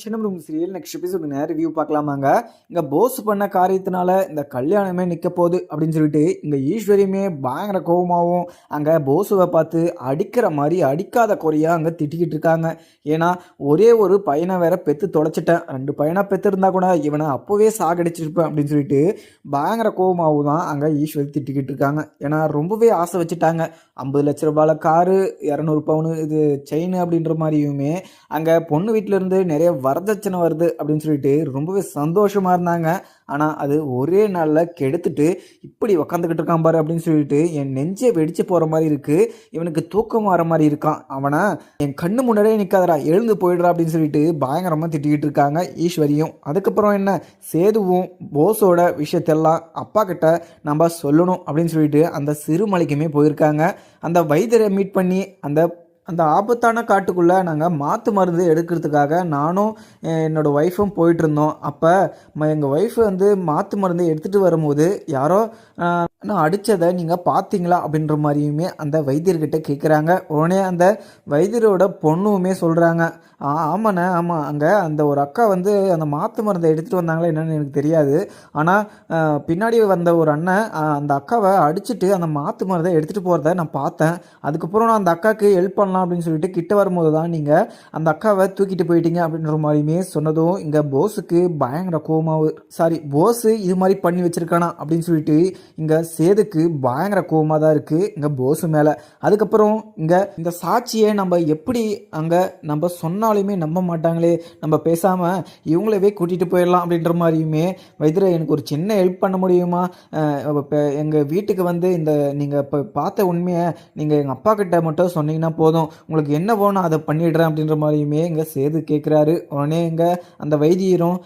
சின்ன room serial next episode review பார்க்கலாமாங்க. இங்கே pose பண்ண காரியத்தினால இந்த கல்யாணமே நிற்க போகுது அப்படின்னு சொல்லிட்டு இங்கே ஈஸ்வரியுமே பயங்கர கோபமாகவும் அங்கே போஸுவை பார்த்து அடிக்கிற மாதிரி அடிக்காத குறையாக அங்கே திட்டிக்கிட்டு இருக்காங்க. ஏன்னா ஒரே ஒரு பையனை வேற பெற்று தொலைச்சிட்டேன். ரெண்டு பையனாக பெற்றிருந்தா கூட இவனை அப்போவே சாகடிச்சிருப்பேன் அப்படின்னு சொல்லிட்டு பயங்கர கோபமாகவும் தான் அங்கே ஈஸ்வரி திட்டிக்கிட்டு இருக்காங்க. ஏன்னா ரொம்பவே ஆசை வச்சுட்டாங்க. ஐம்பது லட்ச ரூபாயில் காரு இரநூறு பவுனு இது செயின் அப்படின்ற மாதிரியுமே அங்கே பொண்ணு வீட்டிலேருந்து நிறைய வரதட்சணை வருது அப்படின்னு சொல்லிட்டு ரொம்பவே சந்தோஷமாக இருந்தாங்க. ஆனால் அது ஒரே நாளில் கெடுத்துட்டு இப்படி உக்காந்துக்கிட்டு இருக்கான் பாரு அப்படின்னு சொல்லிட்டு என் நெஞ்சே வெடிச்சு போகிற மாதிரி இருக்குது இவனுக்கு தூக்கம் வர மாதிரி இருக்கான். அவனை என் கண்ணு முன்னாடியே நிற்காதடா எழுந்து போயிடுறா அப்படின்னு சொல்லிட்டு பயங்கரமாக திட்டிக்கிட்டு இருக்காங்க ஈஸ்வரியும். அதுக்கப்புறம் என்ன? சேதுவும் போஸோட விஷயத்தெல்லாம் அப்பா கிட்ட நம்ம சொல்லணும் அப்படின்னு சொல்லிட்டு அந்த சிறுமலைக்குமே போயிருக்காங்க. அந்த வைத்தியரை மீட் பண்ணி அந்த அந்த ஆபத்தான காட்டுக்குள்ளே நாங்கள் மாற்று மருந்து எடுக்கிறதுக்காக நானும் என்னோடய ஒய்ஃபும் போயிட்டு இருந்தோம். அப்போ எங்கள் ஒய்ஃப் வந்து மாற்று மருந்து எடுத்துகிட்டு வரும்போது யாரோ நான் அடித்ததை நீங்கள் பார்த்தீங்களா அப்படின்ற மாதிரியுமே அந்த வைத்தியர்கிட்ட கேட்குறாங்க உடனே அந்த வைத்தியரோட பொண்ணுமே சொல்கிறாங்க ஆ ஆமாண்ணே ஆமாம் அங்கே அந்த ஒரு அக்கா வந்து அந்த மாற்று மருந்தை எடுத்துகிட்டு வந்தாங்களா என்னென்னு எனக்கு தெரியாது. ஆனால் பின்னாடி வந்த ஒரு அண்ணன் அந்த அக்காவை அடிச்சுட்டு அந்த மாற்று மருந்தை எடுத்துகிட்டு போகிறத நான் பார்த்தேன். அதுக்கப்புறம் நான் அந்த அக்காவுக்கு ஹெல்ப் பண்ணலாம் அப்படின்னு சொல்லிட்டு கிட்ட வரும்போது தான் நீங்கள் அந்த அக்காவை தூக்கிட்டு போயிட்டீங்க அப்படின்ற மாதிரியுமே சொன்னதும் இங்கே போஸுக்கு பயங்கர கோமாவு சாரி போஸு இது மாதிரி பண்ணி வச்சுருக்கானா? அப்படின்னு சொல்லிட்டு இங்கே சேதுக்கு பயங்கர கோவமாக தான் இருக்குது இங்கே போஸு மேலே. அதுக்கப்புறம் இங்கே இந்த சாட்சியை நம்ம எப்படி அங்கே நம்ம சொன்னாலுமே நம்ப மாட்டாங்களே. நம்ம பேசாமல் இவங்களவே கூட்டிகிட்டு போயிடலாம் அப்படின்ற மாதிரியுமே வைத்திர எனக்கு ஒரு சின்ன ஹெல்ப் பண்ண முடியுமா? இப்போ எங்கள் வீட்டுக்கு வந்து இந்த நீங்கள் இப்போ பார்த்த உண்மையை நீங்கள் எங்கள் அப்பா கிட்ட மட்டும் சொன்னீங்கன்னா போதும். உங்களுக்கு என்ன வேணும் அதை பண்ணிடுறேன் அப்படின்ற மாதிரியுமே இங்கே சேது கேட்குறாரு உடனே இங்கே அந்த வைத்தியரும்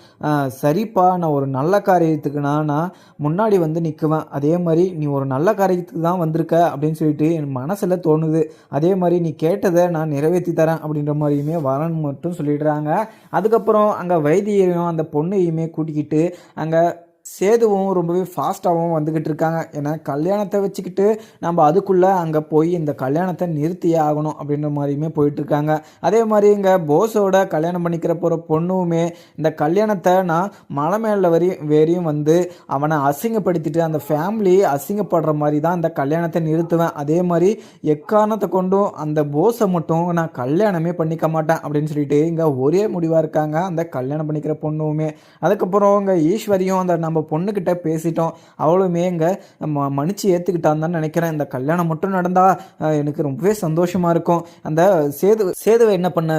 சரிப்பா நான் ஒரு நல்ல காரியத்துக்குனா நான் முன்னாடி வந்து நிற்குவேன் அதே மாதிரி நீ ஒரு நல்ல காரியத்துக்கு தான் வந்திருக்க அப்படின்னு சொல்லிட்டு என் மனசில் தோணுது. அதே மாதிரி நீ கேட்டதை நான் நிறைவேற்றி தரேன் அப்படின்ற மாதிரியுமே வரன் மட்டும் சொல்லிடுறாங்க. அதுக்கப்புறம் அங்கே வைத்தியரையும் அந்த பொண்ணையுமே கூட்டிக்கிட்டு அங்கே சேதுவும் ரொம்பவே ஃபாஸ்ட்டாகவும் வந்துக்கிட்டு இருக்காங்க. ஏன்னா கல்யாணத்தை வச்சுக்கிட்டு நம்ம அதுக்குள்ளே அங்கே போய் இந்த கல்யாணத்தை நிறுத்தியே ஆகணும் அப்படின்ற மாதிரியுமே போயிட்டுருக்காங்க அதே மாதிரி இங்கே போஸோட கல்யாணம் பண்ணிக்கிற போகிற பொண்ணுமே இந்த கல்யாணத்தை நான் மலை மேலே வரையும் வேறையும் வந்து அவனை அசிங்கப்படுத்திட்டு அந்த ஃபேமிலி அசிங்கப்படுற மாதிரி தான் இந்த கல்யாணத்தை நிறுத்துவேன். அதே மாதிரி எக்காரணத்தை கொண்டும் அந்த போஸை மட்டும் நான் கல்யாணமே பண்ணிக்க மாட்டேன் அப்படின்னு சொல்லிட்டு இங்கே ஒரே முடிவாக இருக்காங்க அந்த கல்யாணம் பண்ணிக்கிற பொண்ணுமே அதுக்கப்புறம் இங்கே ஈஸ்வரியும் அந்த நம்ம பொண்ணுக்கிட்ட பேசிட்டோம். அவளுமே இங்கே ம மன்னிச்சு ஏற்றுக்கிட்டான்னு தான் நினைக்கிறேன். இந்த கல்யாணம் மட்டும் நடந்தால் எனக்கு ரொம்பவே சந்தோஷமாக இருக்கும். அந்த சேது சேதுவை என்ன பண்ண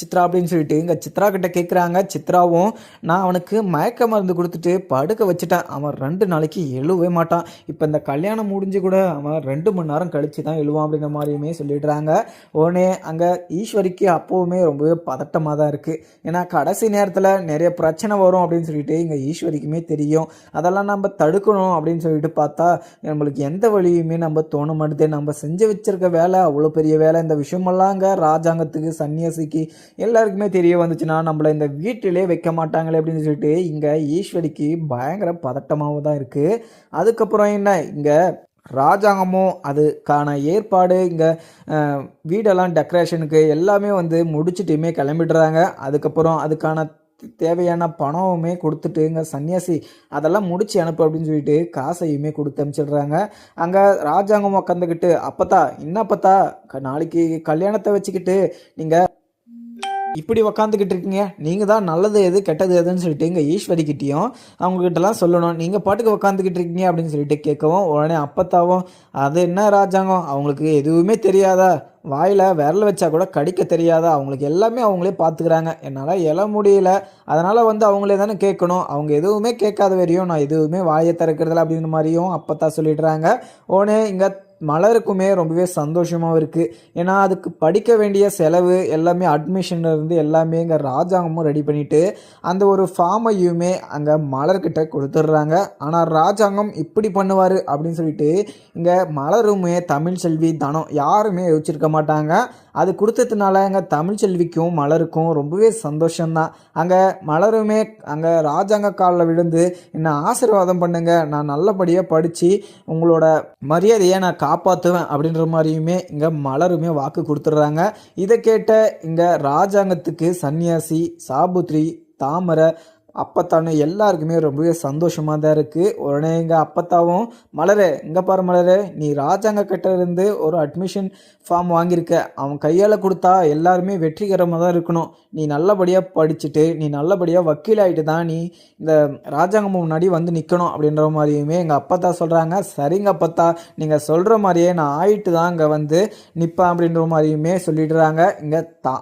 சித்ரா அப்படின்னு சொல்லிட்டு இங்கே சித்ரா கிட்ட கேட்குறாங்க சித்ராவும் நான் அவனுக்கு மயக்க மருந்து கொடுத்துட்டு படுக்க வச்சுட்டேன். அவன் ரெண்டு நாளைக்கு எழுவே மாட்டான். இப்போ இந்த கல்யாணம் முடிஞ்சு கூட அவன் ரெண்டு மணி நேரம் கழித்து தான் எழுவான் அப்படின்ற மாதிரியுமே சொல்லிடுறாங்க. உடனே அங்கே ஈஸ்வரிக்கு அப்போவுமே ரொம்பவே பதட்டமாக தான் இருக்குது ஏன்னா கடைசி நேரத்தில் நிறைய பிரச்சனை வரும் அப்படின்னு சொல்லிட்டு இங்கே ஈஸ்வரிக்குமே தெரியும். அதெல்லாம் நம்ம தடுக்கணும் அப்படின்னு சொல்லிட்டு பார்த்தா நம்மளுக்கு எந்த வழியுமே நம்ம தோண மாட்டேது. நம்ம செஞ்சு வச்சிருக்க வேலை அவ்வளோ பெரிய வேலை. இந்த விஷயமெல்லாம் அங்கே ராஜாங்கத்துக்கு சன்னியாசிக்கு எல்லாருக்குமே தெரிய வந்துச்சுன்னா நம்மளை இந்த வீட்டிலே வைக்க மாட்டாங்களே அப்படின்னு சொல்லிட்டு இங்கே ஈஸ்வரிக்கு பயங்கர பதட்டமாகவும் தான் இருக்குது அதுக்கப்புறம் என்ன? இங்கே ராஜாங்கமும் அதுக்கான ஏற்பாடு இங்கே வீடெல்லாம் டெக்கரேஷனுக்கு எல்லாமே வந்து முடிச்சுட்டுமே கிளம்பிடுறாங்க. அதுக்கப்புறம் அதுக்கான தேவையான பணமுமே கொடுத்துட்டு இங்கே சன்னியாசி அதெல்லாம் முடிச்சு அனுப்பு அப்படின்னு சொல்லிட்டு காசையுமே கொடுத்து அனுப்பிச்சிடுறாங்க. அங்கே ராஜாங்கம் உக்காந்துக்கிட்டு அப்பத்தா என்னப்பத்தா க- நாளைக்கு கல்யாணத்தை வச்சுக்கிட்டு நீங்கள் இப்படி உக்காந்துக்கிட்டு இருக்கீங்க. நீங்கள் தான் நல்லது எது கெட்டது எதுன்னு சொல்லிட்டு இங்கே ஈஸ்வரிக்கிட்டேயும் அவங்கக்கிட்டலாம் சொல்லணும். நீங்கள் பாட்டுக்கு உக்காந்துக்கிட்டு இருக்கீங்க அப்படின்னு சொல்லிட்டு கேட்கவும் உடனே அப்பத்தாவும் அது என்ன ராஜாங்கம்? அவங்களுக்கு எதுவுமே தெரியாதா? வாயில் விரல் வச்சா கூட கடிக்க தெரியாதா? அவங்களுக்கு எல்லாமே அவங்களே பார்த்துக்கிறாங்க என்னால் எழ முடியல. அதனால் வந்து அவங்களே தானே கேட்கணும். அவங்க எதுவுமே கேட்காத வரையும் நான் எதுவுமே வாயை திறக்கிறதில்ல அப்படின்ற மாதிரியும் அப்பத்தா சொல்லிடுறாங்க. உடனே இங்கே மலருக்குமே ரொம்பவே சந்தோஷமாகவும் இருக்குது ஏன்னா அதுக்கு படிக்க வேண்டிய செலவு எல்லாமே அட்மிஷன்ல இருந்து எல்லாமே இங்கே ராஜாங்கமும் ரெடி பண்ணிவிட்டு அந்த ஒரு ஃபார்மையுமே அங்கே மலர்கிட்ட கொடுத்துட்றாங்க. ஆனால் ராஜாங்கம் இப்படி பண்ணுவார் அப்படின்னு சொல்லிட்டு இங்கே மலருமே தமிழ் செல்வி தனம் யாருமே யோசிச்சிருக்க மாட்டாங்க. அது கொடுத்ததுனால அங்கே தமிழ் செல்விக்கும் மலருக்கும் ரொம்பவே சந்தோஷம்தான். அங்கே மலருமே அங்கே ராஜாங்க காலில் விழுந்து என்னை ஆசீர்வாதம் பண்ணுங்கள் நான் நல்லபடியாக படித்து உங்களோட மரியாதையை நான் காப்பாற்றுவேன் அப்படின்ற மாதிரியுமே இங்கே மலருமே வாக்கு கொடுத்துட்றாங்க. இதை கேட்ட இங்கே ராஜாங்கத்துக்கு சன்னியாசி சாபுத்ரி தாமரை அப்பத்தானு எல்லாருக்குமே ரொம்பவே சந்தோஷமாக தான் இருக்குது உடனே எங்கள் அப்பத்தாவும் மலரே இங்கே பாரு மலரே நீ ராஜாங்க கிட்ட இருந்து ஒரு அட்மிஷன் ஃபார்ம் வாங்கியிருக்க. அவன் கையால் கொடுத்தா எல்லாருமே வெற்றிகரமாக தான் இருக்கணும். நீ நல்லபடியாக படிச்சுட்டு நீ நல்லபடியாக வக்கீல் ஆகிட்டு தான் நீ இந்த ராஜாங்கம் முன்னாடி வந்து நிற்கணும் அப்படின்ற மாதிரியுமே எங்கள் அப்பத்தா சொல்கிறாங்க சரிங்க அப்பத்தா நீங்கள் சொல்கிற மாதிரியே நான் ஆயிட்டு தான் இங்கே வந்து நிற்பேன் அப்படின்ற மாதிரியுமே சொல்லிடுறாங்க. இங்கே தா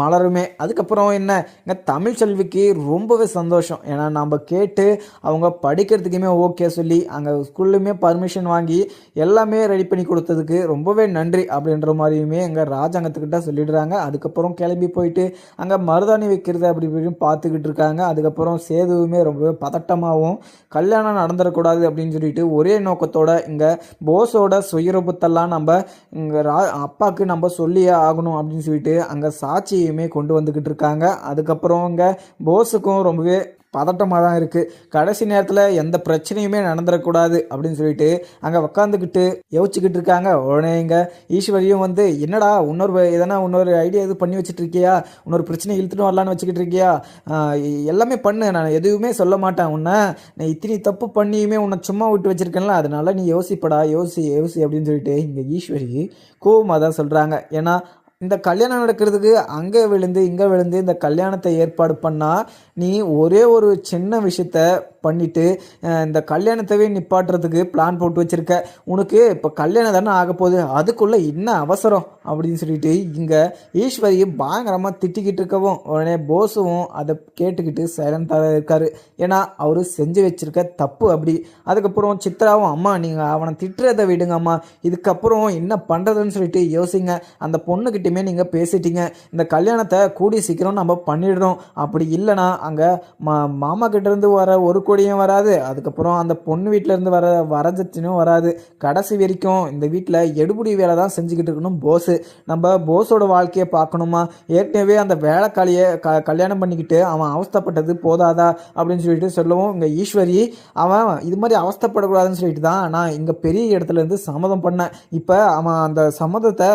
மலருமே. அதுக்கப்புறம் என்ன? இங்கே தமிழ் செல்விக்கு ரொம்பவே சந்தோஷம். ஏன்னா நம்ம கேட்டு அவங்க படிக்கிறதுக்குமே ஓகே சொல்லி அங்கே ஸ்கூல்லையுமே பர்மிஷன் வாங்கி எல்லாமே ரெடி பண்ணி கொடுத்ததுக்கு ரொம்பவே நன்றி அப்படின்ற மாதிரியுமே எங்கள் ராஜாங்கத்துக்கிட்ட சொல்லிடுறாங்க. அதுக்கப்புறம் கிளம்பி போயிட்டு அங்கே மருதாணி வைக்கிறது அப்படி இப்படின்னு பார்த்துக்கிட்டு இருக்காங்க. அதுக்கப்புறம் சேதுவுமே ரொம்பவே பதட்டமாகவும் கல்யாணம் நடந்துடக்கூடாது அப்படின்னு சொல்லிட்டு ஒரே நோக்கத்தோட இங்கே போஸோட சுயரூபத்தெல்லாம் நம்ம இங்கே ரா அப்பாவுக்கு நம்ம சொல்லியே ஆகணும் அப்படின்னு சொல்லிட்டு அங்கே சாட்சி சாட்சியுமே கொண்டு வந்துக்கிட்டு இருக்காங்க. அதுக்கப்புறம் இங்கே போஸுக்கும் ரொம்பவே பதட்டமாக தான் இருக்குது கடைசி நேரத்தில் எந்த பிரச்சனையுமே நடந்துடக்கூடாது அப்படின்னு சொல்லிட்டு அங்கே உக்காந்துக்கிட்டு யோசிச்சுக்கிட்டு இருக்காங்க. உடனே இங்கே ஈஸ்வரியும் வந்து என்னடா இன்னொரு எதனா இன்னொரு ஐடியா எதுவும் பண்ணி வச்சுட்டு இருக்கியா? இன்னொரு பிரச்சனை இழுத்துட்டு வரலான்னு வச்சுக்கிட்டு இருக்கியா? எல்லாமே பண்ணு. நான் எதுவுமே சொல்ல மாட்டேன் உன்னை. நான் இத்தனை தப்பு பண்ணியுமே உன்னை சும்மா விட்டு வச்சுருக்கேன்ல. அதனால நீ யோசிப்படா யோசி யோசி அப்படின்னு சொல்லிட்டு இங்கே ஈஸ்வரி கோவமாக தான் சொல்கிறாங்க ஏன்னா இந்த கல்யாணம் நடக்கிறதுக்கு அங்கே விழுந்து இங்கே விழுந்து இந்த கல்யாணத்தை ஏற்பாடு பண்ணால் நீ ஒரே ஒரு சின்ன விஷயத்த பண்ணிட்டு இந்த கல்யாணத்தவே நிப்பாட்டுறதுக்கு பிளான் போட்டு வச்சிருக்க. உனக்கு இப்போ கல்யாணம் தானே ஆக போகுது. அதுக்குள்ளே என்ன அவசரம்? அப்படின்னு சொல்லிட்டு இங்கே ஈஸ்வரி பயங்கரமாக திட்டிக்கிட்டு இருக்கவும் உடனே போஸும் அதை கேட்டுக்கிட்டு சைலண்டாக இருக்காரு. ஏன்னா அவர் செஞ்சு வச்சிருக்க தப்பு அப்படி. அதுக்கப்புறம் சித்ராவும் அம்மா நீங்கள் அவனை திட்டுறதை விடுங்க அம்மா இதுக்கப்புறம் என்ன பண்ணுறதுன்னு சொல்லிட்டு யோசிங்க. அந்த பொண்ணுக்கிட்டையுமே நீங்கள் பேசிட்டீங்க. இந்த கல்யாணத்தை கூடி சீக்கிரம் நம்ம பண்ணிடுறோம் அப்படி இல்லைன்னா அங்கே மா மாமா கிட்டேருந்து வர ஒரு கொடியும் வராது. அதுக்கப்புறம் அந்த பொண்ணு வீட்டிலேருந்து வர வரஞ்சத்தினும் வராது. கடைசி வரைக்கும் இந்த வீட்டில் எடுபடி வேலை தான் செஞ்சுக்கிட்டு இருக்கணும் போஸு நம்ம போஸோட வாழ்க்கையை பார்க்கணுமா? ஏற்கனவே அந்த வேலைக்காளியை க கல்யாணம் பண்ணிக்கிட்டு அவன் அவஸ்தைப்பட்டது போதாதா? அப்படின்னு சொல்லிட்டு சொல்லவும் இங்கே ஈஸ்வரி அவன் இது மாதிரி அவஸ்தைப்படக்கூடாதுன்னு சொல்லிட்டு தான் நான் இங்கே பெரிய இடத்துல இருந்து சம்மதம் பண்ணேன். இப்போ அவன் அந்த சம்மதத்தை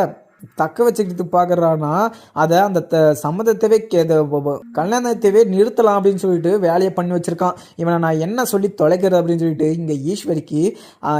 தக்க வச்சுக்கிட்டு பார்க்குறான்னா அதை அந்த த சம்மதத்தவே கே- கல்யாணத்தவே நிறுத்தலாம் அப்படின்னு சொல்லிட்டு வேலையை பண்ணி வச்சிருக்கான். இவனை நான் என்ன சொல்லி தொலைக்கிறது அப்படின்னு சொல்லிட்டு இங்கே ஈஸ்வரிக்கு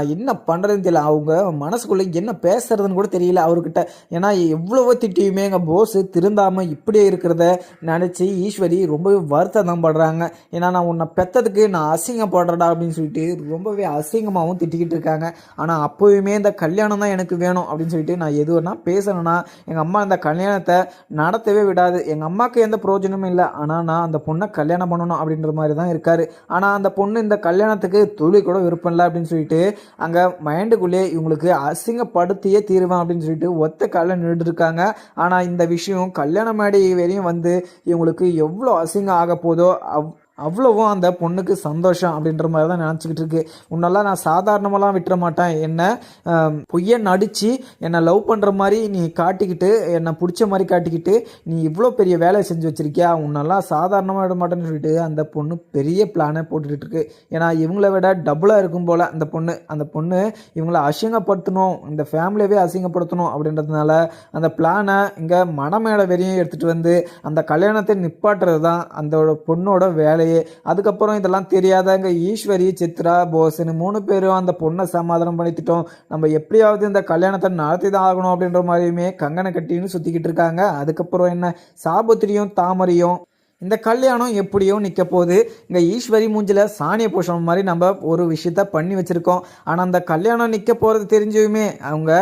என்ன பண்ணுறதுன்னு தெரியல. அவங்க மனசுக்குள்ளே என்ன பேசுறதுன்னு கூட தெரியல அவர்கிட்ட. ஏன்னா எவ்வளவோ திட்டியுமே எங்கள் போஸு திருந்தாமல் இப்படியே இருக்கிறத நினச்சி ஈஸ்வரி ரொம்பவே வருத்தம் தான் படுறாங்க. ஏன்னா நான் உன்னை பெத்ததுக்கு நான் அசிங்கப்படுறடா அப்படின்னு சொல்லிட்டு ரொம்பவே அசிங்கமாகவும் திட்டிக்கிட்டு இருக்காங்க. ஆனால் அப்போயுமே இந்த கல்யாணம் தான் எனக்கு வேணும் அப்படின்னு சொல்லிட்டு நான் எது பேச ரீசன்னா எங்கள் அம்மா இந்த கல்யாணத்தை நடத்தவே விடாது. எங்கள் அம்மாவுக்கு எந்த பிரயோஜனமும் இல்லை. ஆனால் நான் அந்த பொண்ணை கல்யாணம் பண்ணணும் அப்படின்ற மாதிரி தான் இருக்காரு. ஆனால் அந்த பொண்ணு இந்த கல்யாணத்துக்கு துளி கூட விருப்பம் இல்லை அப்படின்னு சொல்லிட்டு அங்கே மைண்டுக்குள்ளேயே இவங்களுக்கு அசிங்கப்படுத்தியே தீருவேன் அப்படின்னு சொல்லிட்டு ஒத்த காலில் நின்றுட்டு இருக்காங்க. ஆனால் இந்த விஷயம் கல்யாண மேடை வரையும் வந்து இவங்களுக்கு எவ்வளோ அசிங்கம் ஆக போதோ அவ் அவ்வளவும் அந்த பொண்ணுக்கு சந்தோஷம் அப்படின்ற மாதிரி தான் நினச்சிக்கிட்டு இருக்கு. உன்னெல்லாம் நான் சாதாரணமெல்லாம் விட்டுற மாட்டேன். என்னை பொய்யை நடித்து என்னை லவ் பண்ணுற மாதிரி நீ காட்டிக்கிட்டு என்னை பிடிச்ச மாதிரி காட்டிக்கிட்டு நீ இவ்வளோ பெரிய வேலையை செஞ்சு வச்சுருக்கியா? உன்னெல்லாம் சாதாரணமாக விட மாட்டேன்னு சொல்லிட்டு அந்த பொண்ணு பெரிய பிளானை போட்டுக்கிட்டு இருக்கு. ஏன்னா இவங்கள விட டபுளாக இருக்கும் போல் அந்த பொண்ணு. அந்த பொண்ணு இவங்களை அசிங்கப்படுத்தணும். இந்த ஃபேமிலியவே அசிங்கப்படுத்தணும் அப்படின்றதுனால அந்த பிளானை இங்கே மனமேடை வெறியும் எடுத்துகிட்டு வந்து அந்த கல்யாணத்தை நிப்பாட்டுறது தான் அந்த பொண்ணோட வேலை அதுக்கப்புறம் இதெல்லாம் தெரியாதங்க ஈஸ்வரி சித்ரா போஸ்னு மூணு பேரும் அந்த பொண்ணை சமாதானம் பண்ணித்திட்டோம். நம்ம எப்படியாவது இந்த கல்யாணத்தை நடத்தி தான் ஆகணும் அப்படின்ற மாதிரியுமே கங்கனை கட்டின்னு சுற்றிக்கிட்டு இருக்காங்க. அதுக்கப்புறம் என்ன? சாபுத்திரியும் தாமரையும் இந்த கல்யாணம் எப்படியோ நிற்க போகுது. இங்கே ஈஸ்வரி மூஞ்சில் சாணிய பூஷணம் மாதிரி நம்ம ஒரு விஷயத்த பண்ணி வச்சுருக்கோம். ஆனால் அந்த கல்யாணம் நிற்க போகிறது தெரிஞ்சுமே அவங்க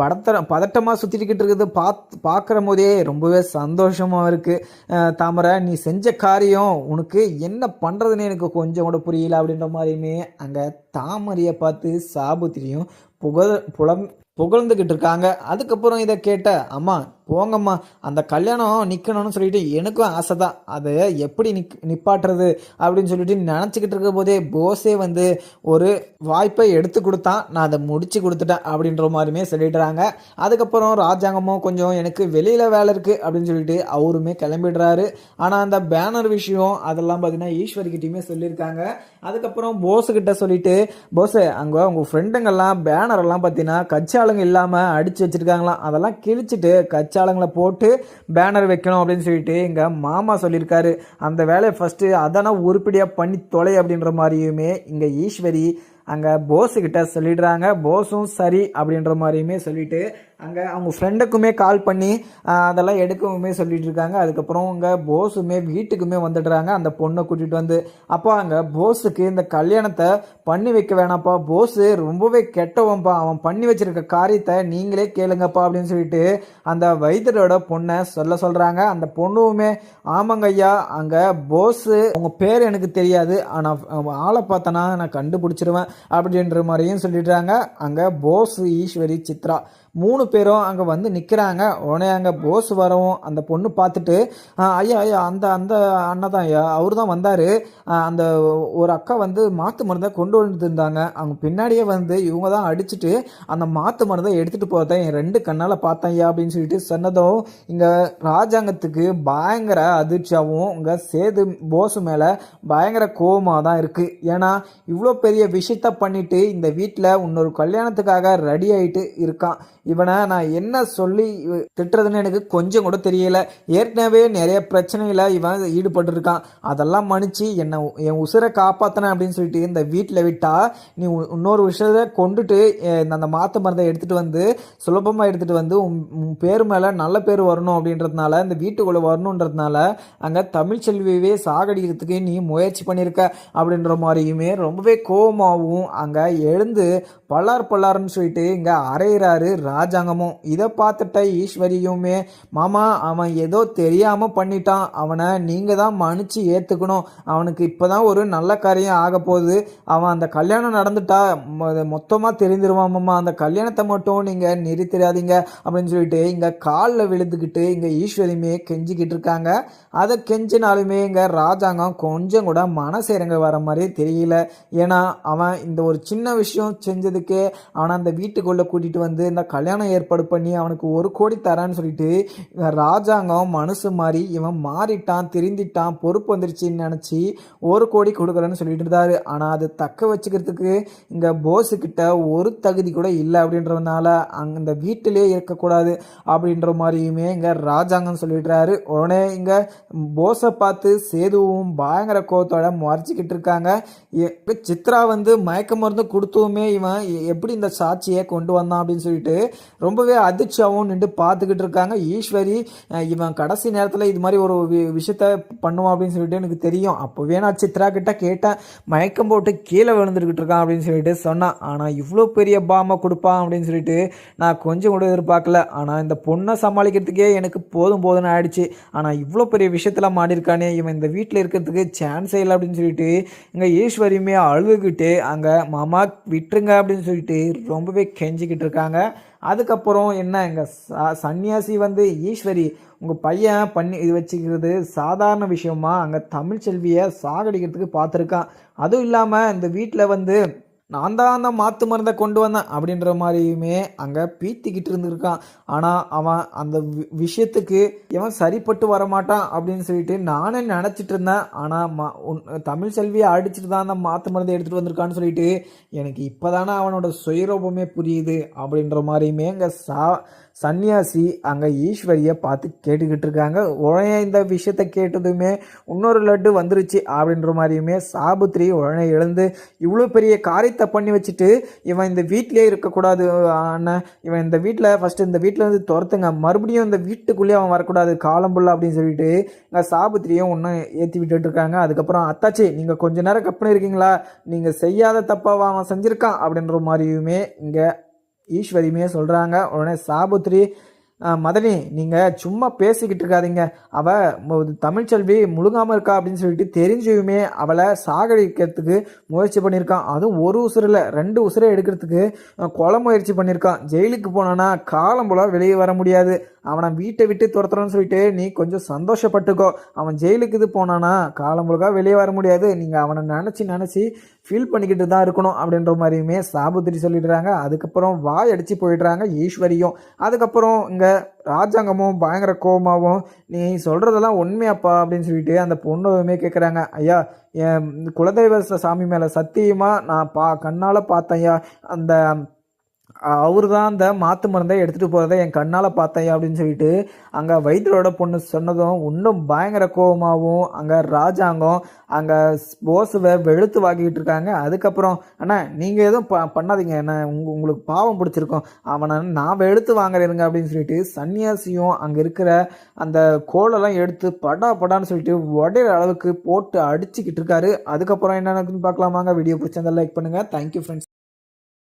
படத்த பதட்டமாக சுற்றிக்கிட்டு இருக்கிறது பார்த்து பார்க்குற போதே ரொம்பவே சந்தோஷமாக இருக்குது தாமரை நீ செஞ்ச காரியம் உனக்கு என்ன பண்ணுறதுன்னு எனக்கு கொஞ்சம் கூட புரியல அப்படின்ற மாதிரியுமே அங்கே தாமரையை பார்த்து சாபுத்திரியும் புகழ் புலம் புகழ்ந்துக்கிட்டு இருக்காங்க. அதுக்கப்புறம் இதை கேட்ட அம்மா போங்கம்மா அந்த கல்யாணம் நிற்கணும்னு சொல்லிட்டு எனக்கும் ஆசை தான் அதை எப்படி நிக் நிப்பாட்டுறது அப்படின்னு சொல்லிட்டு நினச்சிக்கிட்டு இருக்க போதே போஸே வந்து ஒரு வாய்ப்பை எடுத்து கொடுத்தான். நான் அதை முடிச்சு கொடுத்துட்டேன் அப்படின்ற மாதிரியுமே சொல்லிடுறாங்க. அதுக்கப்புறம் ராஜாங்கமும் கொஞ்சம் எனக்கு வெளியில் வேலை இருக்குது அப்படின்னு சொல்லிட்டு அவருமே கிளம்பிடுறாரு. ஆனால் அந்த பேனர் விஷயம் அதெல்லாம் பார்த்தீங்கன்னா ஈஸ்வரிக்கிட்டையுமே சொல்லியிருக்காங்க. அதுக்கப்புறம் போஸுக்கிட்ட சொல்லிட்டு போஸு அங்கே உங்கள் ஃப்ரெண்டுங்கெல்லாம் பேனர் எல்லாம் பார்த்தீங்கன்னா ஆளுங்க இல்லாமல் அடித்து வச்சிருக்காங்களாம். அதெல்லாம் கிழிச்சிட்டு கச்சாளுங்களை போட்டு பேனர் வைக்கணும் அப்படின்னு சொல்லிட்டு எங்கள் மாமா சொல்லியிருக்காரு. அந்த வேலையை ஃபஸ்ட்டு அதனால் உருப்படியாக பண்ணி தொலை அப்படின்ற மாதிரியுமே இங்கே ஈஸ்வரி அங்கே போஸுக்கிட்ட சொல்லிடுறாங்க. போஸும் சரி அப்படின்ற மாதிரியுமே சொல்லிட்டு அங்கே அவங்க ஃப்ரெண்டுக்குமே கால் பண்ணி அதெல்லாம் எடுக்கவுமே சொல்லிட்டு இருக்காங்க. அதுக்கப்புறம் அங்கே போஸுமே வீட்டுக்குமே வந்துடுறாங்க. அந்த பொண்ணை கூட்டிகிட்டு வந்து அப்போ அங்கே போஸுக்கு இந்த கல்யாணத்தை பண்ணி வைக்க வேணாம்ப்பா. போஸு ரொம்பவே கெட்டவன்ப்பா. அவன் பண்ணி வச்சிருக்க காரியத்தை நீங்களே கேளுங்கப்பா அப்படின்னு சொல்லிட்டு அந்த வைத்தியரோட பொண்ணை சொல்ல சொல்கிறாங்க அந்த பொண்ணுமே ஆமாங்க ஐயா அங்கே போஸு அவங்க பேர் எனக்கு தெரியாது. ஆனால் ஆளை பார்த்தனா நான் கண்டுபிடிச்சிருவேன் அப்படின்ற மாதிரியும் சொல்லிடுறாங்க. அங்கே போஸ் ஈஸ்வரி சித்ரா மூணு பேரும் அங்கே வந்து நிற்கிறாங்க உடனே அங்கே போஸ் வரவும் அந்த பொண்ணு பார்த்துட்டு ஐயா ஐயா அந்த அந்த அண்ணா தான் ஐயா. அவர் தான் வந்தார் அந்த ஒரு அக்கா வந்து மாற்று மருந்தை கொண்டு வந்துருந்தாங்க. அவங்க பின்னாடியே வந்து இவங்க தான் அடிச்சுட்டு அந்த மாற்று மருந்தை எடுத்துகிட்டு போகிறத என் ரெண்டு கண்ணால் பார்த்தேன் ஐயா அப்படின்னு சொல்லிட்டு சொன்னதும் இங்கே ராஜாங்கத்துக்கு பயங்கர அதிர்ச்சியாகவும் இங்கே சேது போஸ் மேலே பயங்கர கோபமாக தான் இருக்குது ஏன்னா இவ்வளோ பெரிய விஷயத்த பண்ணிவிட்டு இந்த வீட்டில் இன்னொரு கல்யாணத்துக்காக ரெடி ஆகிட்டு இருக்கான். இவனை நான் என்ன சொல்லி திட்டுறதுன்னு எனக்கு கொஞ்சம் கூட தெரியல. ஏற்கனவே நிறைய பிரச்சனையில் இவன் ஈடுபட்டிருக்கான். அதெல்லாம் மன்னிச்சு என்னை என் உசுரை காப்பாற்றினேன் அப்படின்னு சொல்லிட்டு இந்த வீட்டில் விட்டால் நீ இன்னொரு விஷயத்த கொண்டுட்டு இந்த அந்த மாற்று மருந்தை எடுத்துகிட்டு வந்து சுலபமாக எடுத்துகிட்டு வந்து உன் உன் பேர் மேலே நல்ல பேர் வரணும் அப்படின்றதுனால இந்த வீட்டுக்குள்ளே வரணுன்றதுனால அங்கே தமிழ் செல்வியவே சாகடிக்கிறதுக்கு நீ முயற்சி பண்ணியிருக்க அப்படின்ற மாதிரியுமே ரொம்பவே கோபமாகவும் அங்கே எழுந்து பல்லார் பல்லார்னு சொல்லிட்டு இங்கே அரைகிறாரு ராஜாங்கமும் இதை பார்த்துட்ட ஈஸ்வரியுமே மாமா அவன் ஏதோ தெரியாமல் பண்ணிட்டான். அவனை நீங்கள் தான் மன்னிச்சு ஏற்றுக்கணும் அவனுக்கு இப்போ தான் ஒரு நல்ல காரியம் ஆக போகுது. அவன் அந்த கல்யாணம் நடந்துட்டா மொத்தமாக தெரிஞ்சிருவான் மாமா. அந்த கல்யாணத்தை மட்டும் நீங்கள் நிறுத்திடாதீங்க அப்படின்னு சொல்லிட்டு இங்கே காலில் விழுந்துக்கிட்டு இங்கே ஈஸ்வரியுமே கெஞ்சிக்கிட்டு இருக்காங்க. அதை கெஞ்சினாலுமே இங்கே ராஜாங்கம் கொஞ்சம் கூட மனசு இறங்க வர மாதிரி தெரியல. ஏன்னா அவன் இந்த ஒரு சின்ன விஷயம் செஞ்சதுக்கே அவனை அந்த வீட்டுக்குள்ளே கூட்டிகிட்டு வந்து இந்த கல்யாணம் ஏற்பாடு பண்ணி அவனுக்கு ஒரு கோடி தரான்னு சொல்லிட்டு இவன் ராஜாங்கம் மனசு மாறி இவன் மாறிட்டான் திருந்திட்டான் பொறுப்பு வந்துருச்சுன்னு நினச்சி ஒரு கோடி கொடுக்குறேன்னு சொல்லிட்டு இருந்தாரு. ஆனால் அது தக்க வச்சுக்கிறதுக்கு இங்கே போஸு கிட்ட ஒரு தகுதி கூட இல்லை அப்படின்றதுனால அங்கே இந்த வீட்டிலே இருக்கக்கூடாது அப்படின்ற மாதிரியுமே இங்கே ராஜாங்கம் சொல்லிடுறாரு. உடனே இங்கே போஸை பார்த்து சேதுவும் பயங்கர கோவத்தோட முறைச்சிக்கிட்டு இருக்காங்க. சித்ரா வந்து மயக்க மருந்து கொடுத்துமே இவன் எப்படி இந்த சாட்சியை கொண்டு வந்தான் அப்படின்னு சொல்லிட்டு ரொம்பவே அதிர்ச்சியாகவும் நின்று பார்த்துக்கிட்டு இருக்காங்க. ஈஸ்வரி இவன் கடைசி நேரத்தில் இது மாதிரி ஒரு வி- விஷயத்த பண்ணுவான் அப்படின்னு சொல்லிட்டு எனக்கு தெரியும். அப்போவே நான் சித்ரா கிட்ட கேட்டேன் மயக்கம் போட்டு கீழே விழுந்துருக்கிட்டு இருக்கான் அப்படின்னு சொல்லிட்டு சொன்னான் ஆனால் இவ்வளோ பெரிய பாமை கொடுப்பான் அப்படின்னு சொல்லிட்டு நான் கொஞ்சம் கூட எதிர்பார்க்கல. ஆனால் இந்த பொண்ணை சமாளிக்கிறதுக்கே எனக்கு போதும் போதும்னு ஆயிடுச்சு. ஆனால் இவ்வளோ பெரிய விஷயத்தில் மாடிருக்கானே இவன் இந்த வீட்டில் இருக்கிறதுக்கு சான்ஸே இல்லை அப்படின்னு சொல்லிட்டு இங்கே ஈஸ்வரியுமே அழுதுகிட்டு அங்கே மாமா விட்டுருங்க அப்படின்னு சொல்லிட்டு ரொம்பவே கெஞ்சிக்கிட்டு இருக்காங்க. அதுக்கப்புறம் என்ன எங்கள் சன்னியாசி வந்து ஈஸ்வரி உங்கள் பையன் பண்ணி இது வச்சுக்கிறது சாதாரண விஷயமா? அங்கே தமிழ் செல்வியை சாகடிக்கிறதுக்கு பார்த்துருக்கான். அதுவும் இல்லாமல் இந்த வீட்டில் வந்து நான் தான் அந்த மாற்று மருந்தை கொண்டு வந்தேன் அப்படின்ற மாதிரியுமே அங்கே பீத்திக்கிட்டு இருந்திருக்கான். ஆனால் அவன் அந்த வி- விஷயத்துக்கு இவன் சரிப்பட்டு வரமாட்டான் அப்படின்னு சொல்லிட்டு நானே நினச்சிட்டு இருந்தேன். ஆனால் மா உன் தமிழ் செல்வியை அடிச்சுட்டு தான் அந்த மாற்று மருந்தை எடுத்துகிட்டு வந்திருக்கான்னு சொல்லிட்டு எனக்கு இப்போதானே அவனோட சுயரூபமே புரியுது அப்படின்ற மாதிரியுமே இங்கே சா சன்னியாசி அங்கே ஈஸ்வரியை பார்த்து கேட்டுக்கிட்டு இருக்காங்க. உடனே இந்த விஷயத்தை கேட்டதுமே இன்னொரு லட்டு வந்துருச்சு அப்படின்ற மாதிரியுமே சாபுத்திரி உடனே எழுந்து இவ்வளோ பெரிய காரியத்தை பண்ணி வச்சுட்டு இவன் இந்த வீட்டிலே இருக்கக்கூடாது அண்ணன் இவன் இந்த வீட்டில் ஃபஸ்ட்டு இந்த வீட்டில் இருந்து துரத்துங்க. மறுபடியும் இந்த வீட்டுக்குள்ளேயே அவன் வரக்கூடாது காலம்புள்ள அப்படின்னு சொல்லிட்டு இங்கே சாபுத்திரியும் ஒன்றும் ஏற்றி விட்டுட்டு இருக்காங்க. அதுக்கப்புறம் அத்தாச்சி நீங்கள் கொஞ்ச நேரம் கப்பனு இருக்கீங்களா நீங்கள் செய்யாத தப்பாக அவன் செஞ்சுருக்கான் அப்படின்ற மாதிரியுமே இங்கே ஈஸ்வரியுமே சொல்கிறாங்க உடனே சாபுத்ரி மதனி நீங்கள் சும்மா பேசிக்கிட்டு இருக்காதீங்க. அவள் தமிழ்ச்செல்வி முழுகாமல் இருக்கா? அப்படின்னு சொல்லிட்டு தெரிஞ்சுமே அவளை சாகடிக்கிறதுக்கு முயற்சி பண்ணியிருக்கான். அதுவும் ஒரு உசுரில் ரெண்டு உசுரை எடுக்கிறதுக்கு கொலை முயற்சி பண்ணியிருக்கான். ஜெயிலுக்கு போனான்னா காலம் போல வெளியே வர முடியாது. அவனை வீட்டை விட்டு துரத்துறோன்னு சொல்லிட்டு நீ கொஞ்சம் சந்தோஷப்பட்டுக்கோ. அவன் ஜெயிலுக்கு இது போனானா காலம் முழுக்க வெளியே வர முடியாது. நீங்கள் அவனை நினச்சி நினச்சி ஃபீல் பண்ணிக்கிட்டு தான் இருக்கணும் அப்படின்ற மாதிரியுமே சாபுத்திரி சொல்லிடுறாங்க. அதுக்கப்புறம் வாய் அடித்து போயிடுறாங்க ஈஸ்வரியும். அதுக்கப்புறம் இங்கே ராஜாங்கமும் பயங்கர கோபமாகவும் நீ சொல்கிறதெல்லாம் உண்மையாப்பா அப்படின்னு சொல்லிட்டு அந்த பொண்ணுமே கேட்குறாங்க ஐயா என் குலதெய்வ சாமி மேலே சத்தியமாக நான் பா கண்ணால் பார்த்தேன் ஐயா. அந்த அவர் தான் அந்த மாத்து மருந்தை எடுத்துகிட்டு போகிறத என் கண்ணால் பார்த்தேன் அப்படின்னு சொல்லிட்டு அங்கே வைத்தியரோட பொண்ணு சொன்னதும் இன்னும் பயங்கர கோபமாகவும் அங்கே ராஜாங்கம் அங்கே போஸுவை வெளுத்து வாங்கிக்கிட்டு இருக்காங்க. அதுக்கப்புறம் அண்ணா நீங்கள் எதுவும் ப பண்ணாதீங்க. என்ன உங்க உங்களுக்கு பாவம் பிடிச்சிருக்கோம். அவனை நான் வெளுத்து வாங்குறேருங்க அப்படின்னு சொல்லிட்டு சன்னியாசியும் அங்கே இருக்கிற அந்த கோலெல்லாம் எடுத்து படா படான்னு சொல்லிட்டு உடையிற அளவுக்கு போட்டு அடிச்சுக்கிட்டு இருக்காரு. அதுக்கப்புறம் என்ன நடக்குதுன்னு பார்க்கலாமாங்க? வீடியோ பிடிச்சிருந்தா லைக் பண்ணுங்கள் தேங்க்யூ ஃப்ரெண்ட்ஸ்